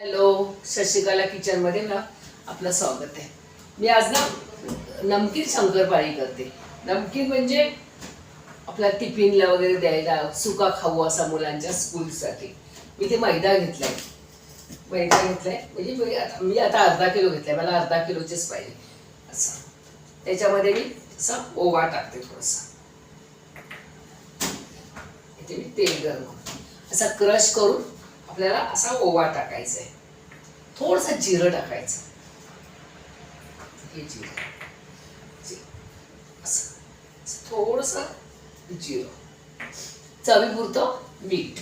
Hello Shashikala किचनमध्ये ना आपलं स्वागत आहे. मी आज ना नमकीन शंकरपाळी करते. नमकीन म्हणजे आपल्या टिफिनला वगैरे द्यायला सुका खाऊ असा मुलांच्या स्कूलसाठी. मी ते मैदा घेतलाय. मैदा घेतलाय. म्हणजे मी आता मी आता अर्धा किलो घेतलाय. मला अर्धा किलोचेच पाहिजे असं. त्याच्यामध्ये मी असा ओवा टाकते थोडासा. इथे मी तेल गरम असा क्रश करून आपल्याला असा ओवा टाकायचा आहे थोडस जिरं टाकायचं. हे जिरं. असं. थोडस जिरं. चवीपुरतं मीठ.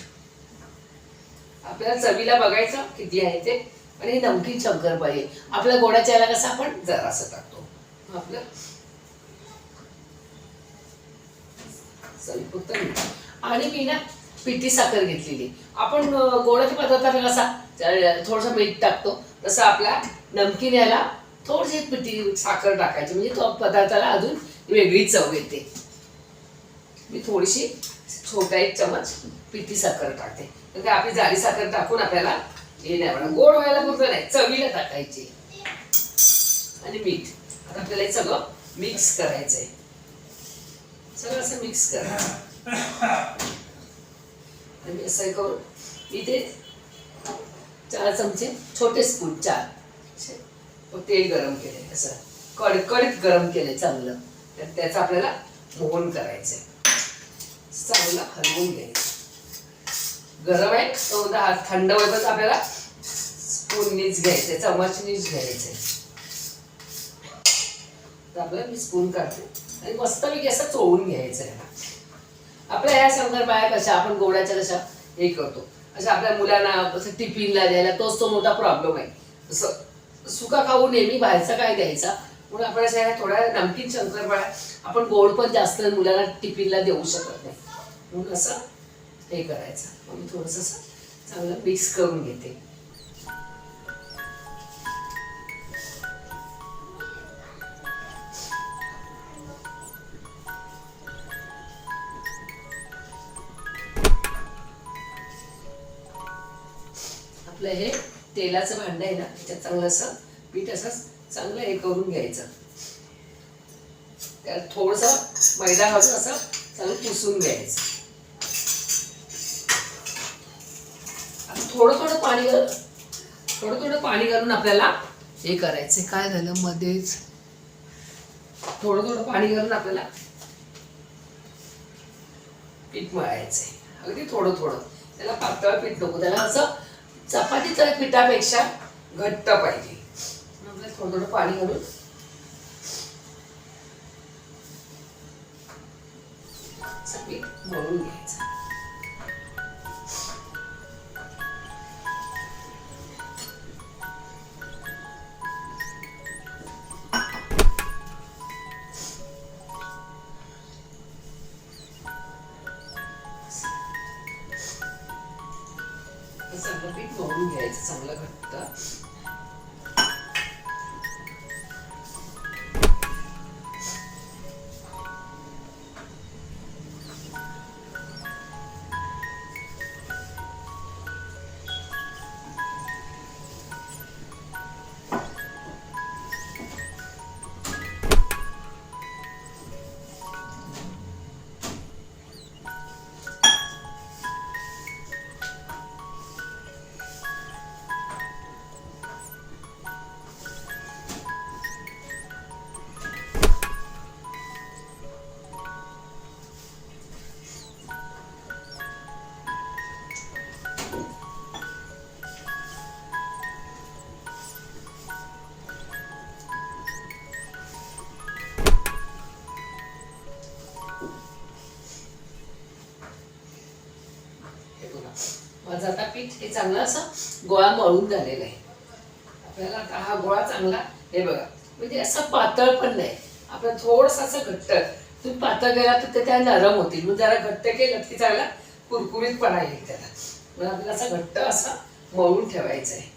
आपल्याला चवीला बघायचं किती आहे ते. आणि हे नमकीन शंकरपाळी आहे. आपल्या गोडाच्या याला कसं आपण जरासं टाकतो. आपलं चवीपुरतं मीठ. आणि मी ना पिठी साखर घेतलेली. आपण अं, गोडाच्या पदार्थाला कसा थोडस मीठ टाकतो तसं आपला नमकीन याला थोडीशी पिठी साखर टाकायची. म्हणजे तो पदार्थाला अजून वेगळी चव येते. मी थोडीशी छोटा एक चमच पिठी साखर टाकते. म्हणजे ते आपली जाडी साखर टाकून आपल्याला हे नाही म्हणा गोड व्हायला पुरतं नाही. चवीला टाकायची. आणि मीठ. आता आपल्याला हे सगळं मिक्स करायचंय. सगळं असं मिक्स करायचं आणि असं करून इथे चार चमचे छोटे स्पून चार. तेल गरम केले असं कडकडीत गरम केले चांगलं. तर त्याचं आपल्याला मोहन करायचं चांगलं हलवून घ्यायचं. गरम आहे तो दहा थंड होईपर्यंत आपल्याला स्पूननीच घ्यायचंय चमचनीच घ्यायचंय. तर आपल्याला मी स्पून काढते आणि मस्तपैकी असं चोळून घ्यायचं आहे आपल्या ह्या संदर्भात कशा आपण गोडाच्या कशा हे करतो. अशा आपल्या मुलांना असं टिफिनला द्यायला तोच तो मोठा प्रॉब्लेम आहे. जसं सुका खाऊ नेहमी बाहेरचा काय द्यायचा? म्हणून आपण अशा ह्या थोड्या नमकीन शंकरपाळ्या आपण गोड पण जास्त मुलांना टिफिनला देऊ शकत नाही. म्हणून असं हे करायचं. मग मी थोडंसं असं चांगलं मिक्स करून घेते. आपलं हे तेलाचं भांड आहे ना त्याच्यात चांगलं असं पीठ असं चांगलं हे करून घ्यायचं. त्यात थोडस मैदा घालून असं चांगलं पुसून घ्यायचं. थोडं थोडं पाणी घालून थोडं थोडं पाणी घालून आपल्याला हे करायचं. काय झालं? मध्येच थोडं थोडं पाणी घालून आपल्याला पीठ मळायचंय. अगदी थोडं थोडं. त्याला पातळ पीठ नको त्याला असं चपातीच्या पिठापेक्षा घट्ट पाहिजे. थोडं थोडं पाणी घालून. पीठ मळून घ्यायचं. चांगला असं गोळा मळून झालेला आहे. आपल्याला आता हा गोळा चांगला हे बघा म्हणजे असं पातळ पण नाही. आपलं थोडस असं घट्ट. तुम्ही पातळ केला तर ते त्या नरम होतील. मग जरा घट्ट केलं की चांगला कुरकुरीतपणा येईल त्याला. मग आपल्याला असं घट्ट असं मळून ठेवायचं आहे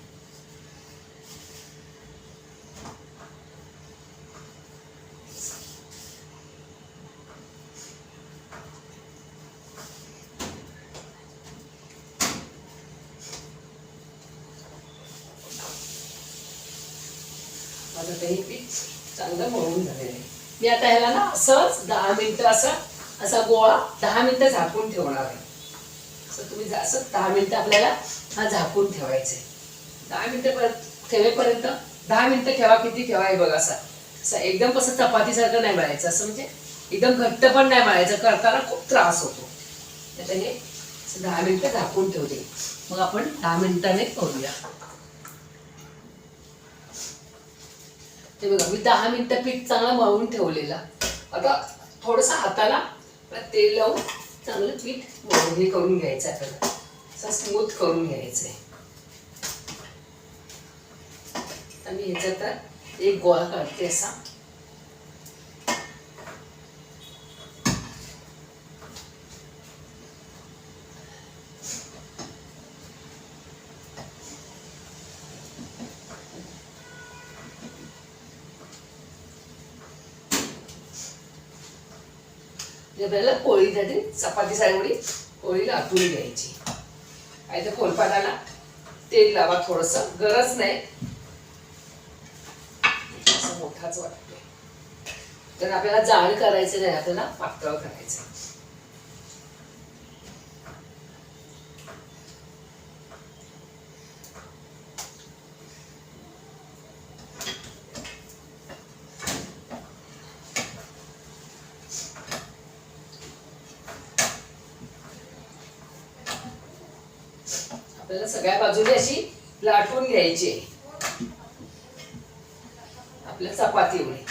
आता ते हे पीठ चांगलं मळून झालेलं आहे. मी आता ह्याला ना असंच दहा मिनटं असं असा गोळा दहा मिनटं झाकून ठेवणार आहे. असं तुम्ही जा- असं दहा मिनटं आपल्याला हा झाकून ठेवायचं आहे. दहा मिनटं परत ठेवेपर्यंत दहा मिनटं ठेवा किती ठेवा हे बघा असा. असं एकदम कसं चपातीसारखं नाही मळायचं. असं म्हणजे एकदम घट्ट पण नाही मळायचं. करताना खूप त्रास होतो. आता हे दहा मिनटं झाकून ठेवते. मग आपण दहा मिनिटाने करूया. ते बघा मी दहा मिनिटं पीठ चांगलं मळून ठेवलेला. आता थोडंसं हाताला तेल लावून चांगलं पीठ मळून हे करून घ्यायचं आपल्याला. असं स्मूथ करून घ्यायचं आहे. आता मी ह्याच्यात एक गोळा काढते असा. म्हणजे आपल्याला पोळीसाठी चपाती एवढी पोळी लाटून घ्यायची. आणि त्या पोलपाटाला तेल लावा थोडस गरज नाही. असं मोठाच वाटतोय. तर आपल्याला जाड करायचं नाही आपल्याला पातळ करायचं आपल्याला सगळ्या बाजूने अशी लाटून घ्यायची. आपल्या चपाती एवढी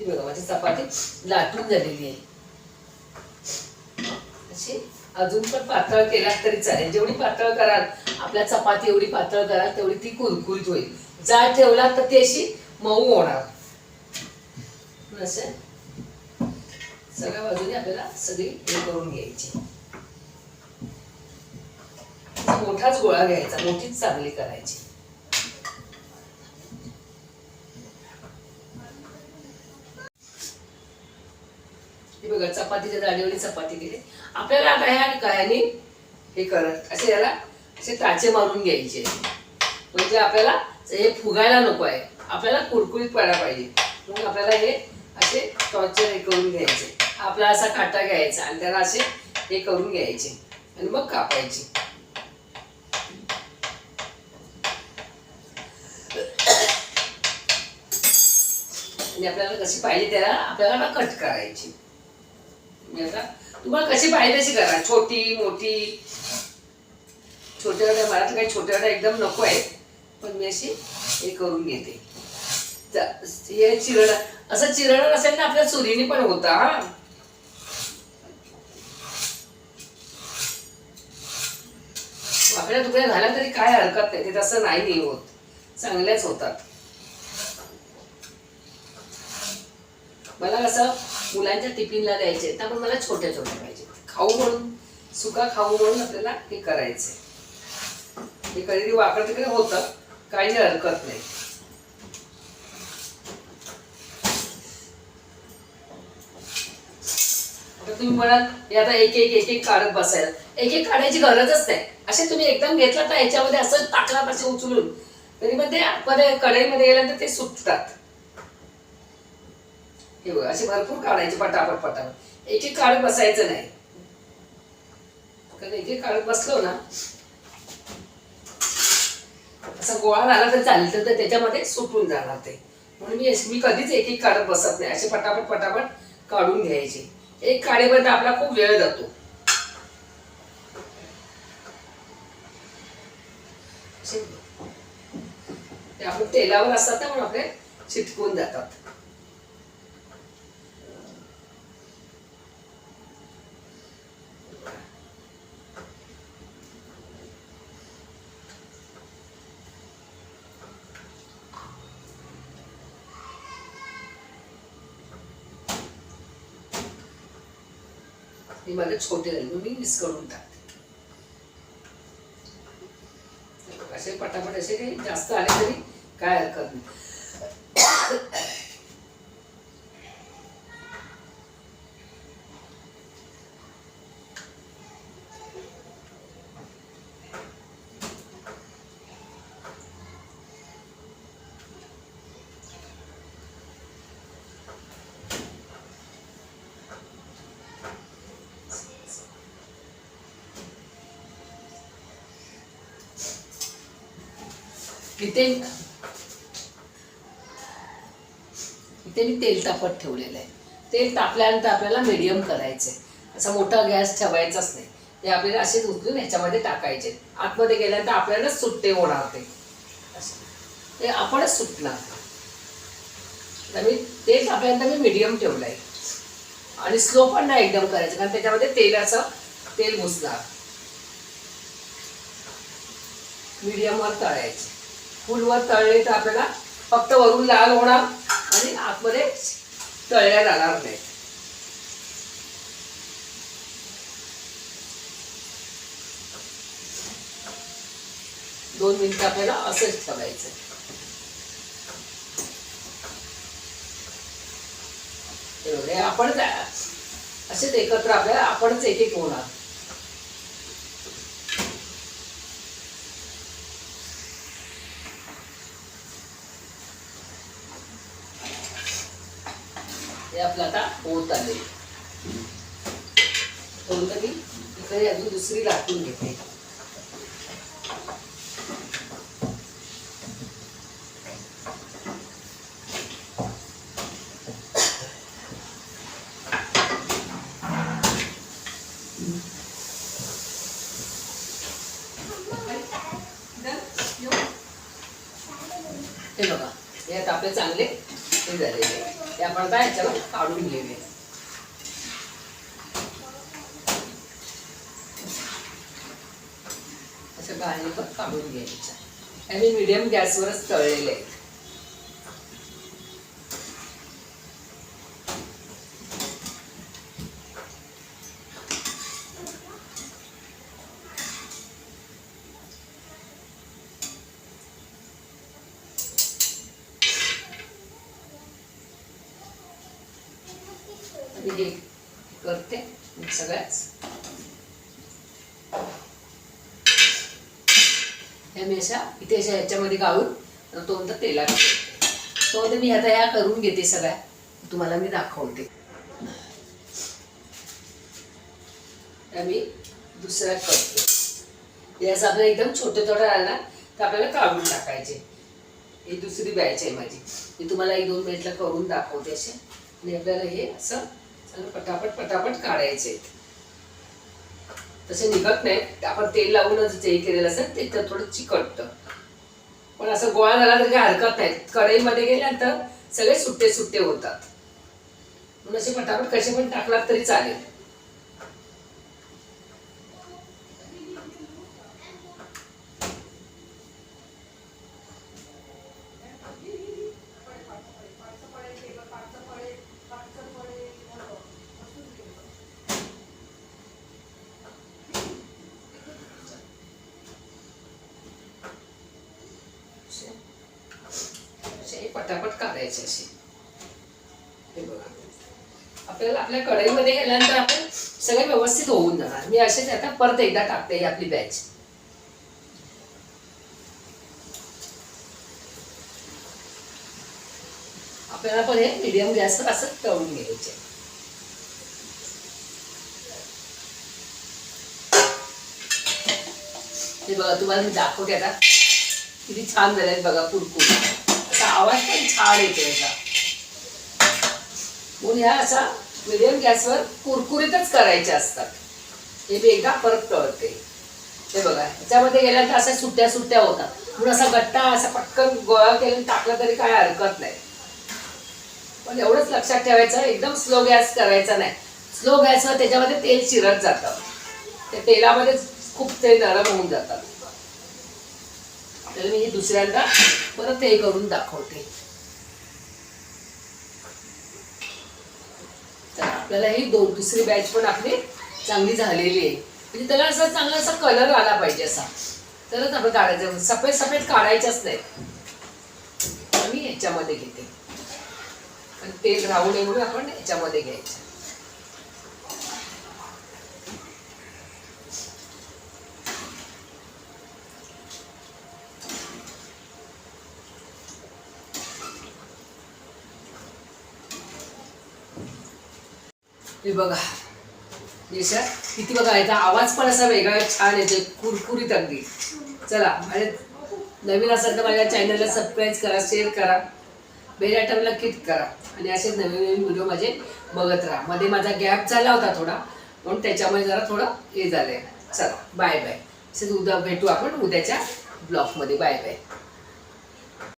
ही बघा माझी चपाती लाटून झालेली आहे. अशी अजून पण पातळ केलात तरी चालेल. जेवढी पातळ कराल आपल्या चपाती एवढी पातळ कराल तेवढी ती कुरकुरीत होईल. जाळ ठेवला तर ती अशी मऊ होणार. असे? सगळ्या बाजूने आपल्याला सगळी हे करून घ्यायची. मोठाच गोळा घ्यायचा मोठीच चांगली करायची. हे बघा चपातीच्या जाडीवरी चपाती केली. आपल्याला आता ह्या कायाने हे करत असे याला असे टाचे मारून घ्यायचे. म्हणजे आपल्याला हे फुगायला नको आहे. आपल्याला कुरकुरीत पडायला पाहिजे. मग आपल्याला हे असे टॉर्चर हे करून घ्यायचे. आपला असा काटा घ्यायचा आणि त्याला असे हे करून घ्यायचे. आणि मग कापायचे. आणि आपल्याला कशी पाहिजे त्याला आपल्याला कट करायची. म्हणजे आता तुम्हाला कशी पाहिजे तशी करा. छोटी मोठी. छोट्या वाट्या मला तर काही छोट्या वाट्या एकदम नको आहे पण मी अशी हे करून घेते. हे चिरड असं चिरड असेल ना आपल्या चुरीने पण होता हा. आपल्या तुकड्या झाल्या तरी काय हरकत नाही ते तसं नाही होत. चांगल्याच होतात. मला कसं मुलांच्या टिफिनला द्यायचे तर पण मला छोट्या छोट्या पाहिजे. खाऊ म्हणून सुका खाऊ म्हणून आपल्याला हे करायचे. हे कधी वाकड तिकडे होतं काही हरकत नाही. तुम्ही म्हणाल हे आता एक एक एक एक काढत बसायला. एक एक काढायची गरजच नाही. असे तुम्ही एकदम घेतला तर याच्यामध्ये असं टाकला असे उचलून तरी मग ते मध्ये कढईमध्ये गेल्यानंतर ते सुटतात हे बघा असे भरपूर काढायचे पटापट पटापट. एक एक काळ बसायचं नाही. कारण एक एक काळ बसलो ना असा गोळा झाला तर चालेल तर त्याच्यामध्ये सुटून जाणार ते. म्हणून मी मी कधीच एक एक काढत बसत नाही. असे पटापट पटापट काढून घ्यायचे. एक काळेपर्यंत आपला खूप वेळ जातो. ते आपण तेलावर असतात ना म्हणून आपले चिटकून जातात. हे मला छोटे झाले मी मिस करून टाकते. असे पटापट असे काही जास्त आले तरी काय हरकत नाही. इथे इथे मी तेल तापत ठेवलेलं आहे. तेल तापल्यानंतर आपल्याला मीडियम करायचं आहे असा मोठा गॅस ठेवायचाच नाही. ते आपल्याला असेच उचलून ह्याच्यामध्ये टाकायचे. आतमध्ये गेल्यानंतर आपल्यालाच सुट्टे होणार ते असं. ते आपणच सुटणार तर मी तेल तापल्यानंतर मी मीडियम ठेवलं आहे आणि स्लो पण नाही एकदम करायचं कारण त्याच्यामध्ये तेलाचं तेल घुसणार. मीडियमवर तळायचे. फुलवर तळले तर आपल्याला फक्त वरून लाल होणार आणि आतमध्ये तळल्या जाणार नाही. दोन मिनिटं आपल्याला असंच ठेवायचं हे आपण असेच एकत्र आपल्याला आपणच एक एक होणार हे आपलं आता होत आले होत मी इकडे अजून दुसरी लाटून घेते हे बघा हे आता आपले चांगले हे झालेले आहे. ते आपण आता ह्याच्यावर काढून घेऊया असं बाहेर पण काढून घ्यायच्या. आणि मीडियम गॅसवरच तळलेले. आहे आणि हे करते मग सगळ्याच ह्या मी अशा इथे अशा ह्याच्यामध्ये गाळून तो म्हणतात तेला तो म्हणते मी आता ह्या करून घेते सगळ्या. तुम्हाला मी दाखवते. त्या मी दुसऱ्या करते. याचा आपल्याला एकदम छोटे थोडं राहिला तर आपल्याला काढून टाकायचे. ही दुसरी बॅच आहे माझी. मी तुम्हाला एक दोन मिनिटला करून दाखवते असे. आणि आपल्याला हे असं पटापट पटापट काढायचे. तसे निघत नाही आपण तेल लावूनच जे केलेलं असेल ते तर थोडं चिकटतं. पण असं गोळा झाला तरी काही हरकत नाही. कढईमध्ये गेल्यानंतर सगळे सुट्टे सुट्टे होतात. म्हणून असे पटापट कसे पण टाकलात तरी चालेल असे असे पटापट काढायचे असे. हे बघा. आपल्याला आपल्या कढईमध्ये गेल्यानंतर आपण सगळे व्यवस्थित होऊन जाणार. मी असेच आता परत एकदा टाकते ही आपली बॅच आपल्याला पण हे मिडियम गॅसवर असं तळून घ्यायचे. हे बघा तुम्हाला मी दाखवते आता. किती छान झाले बघा कुरकुर त्याचा आवाज पण छान येतो याचा म्हणून ह्या असा मिडियम गॅसवर कुरकुरीतच करायचे असतात. हे मी एकदा परत कळते. हे बघा ह्याच्यामध्ये गेल्यानंतर अशा सुट्ट्या सुट्ट्या होतात. म्हणून असा गट्टा असा पटकन गोळा केला टाकला तरी काय हरकत नाही. पण एवढंच लक्षात ठेवायचं एकदम स्लो गॅस करायचा नाही. स्लो गॅसवर त्याच्यामध्ये तेल चिरत जातं. त्या तेलामध्ये खूप ते नरम होऊन जातात. तर मी हे दुसऱ्यांदा परत हे करून दाखवते. तर आपल्याला ही दोन दुसरी बॅच पण आपली चांगली झालेली आहे. म्हणजे त्याला असा चांगला असा कलर आला पाहिजे असा. तरच आपण काढायचं सफेद सफेद काढायचंच नाही. मी याच्यामध्ये घेते. पण तेल राहू नये म्हणून आपण याच्यामध्ये घ्यायचं. हे बघा. देशात किती बघा याचा आवाज पण असा वेगळा छान येतोय कुरकुरीत अगदी. चला आणि नवीन असेल तर माझ्या चॅनलला सबस्क्राईब करा शेअर करा. बेल आयटमला क्लिक करा. आणि असेच नवीन नवीन व्हिडिओ माझे बघत राहा. मध्ये माझा गॅप झाला होता थोडा म्हणून त्याच्यामुळे जरा थोडं हे झालंय. चला बाय बाय तसेच उद्या भेटू आपण उद्याच्या ब्लॉगमध्ये बाय बाय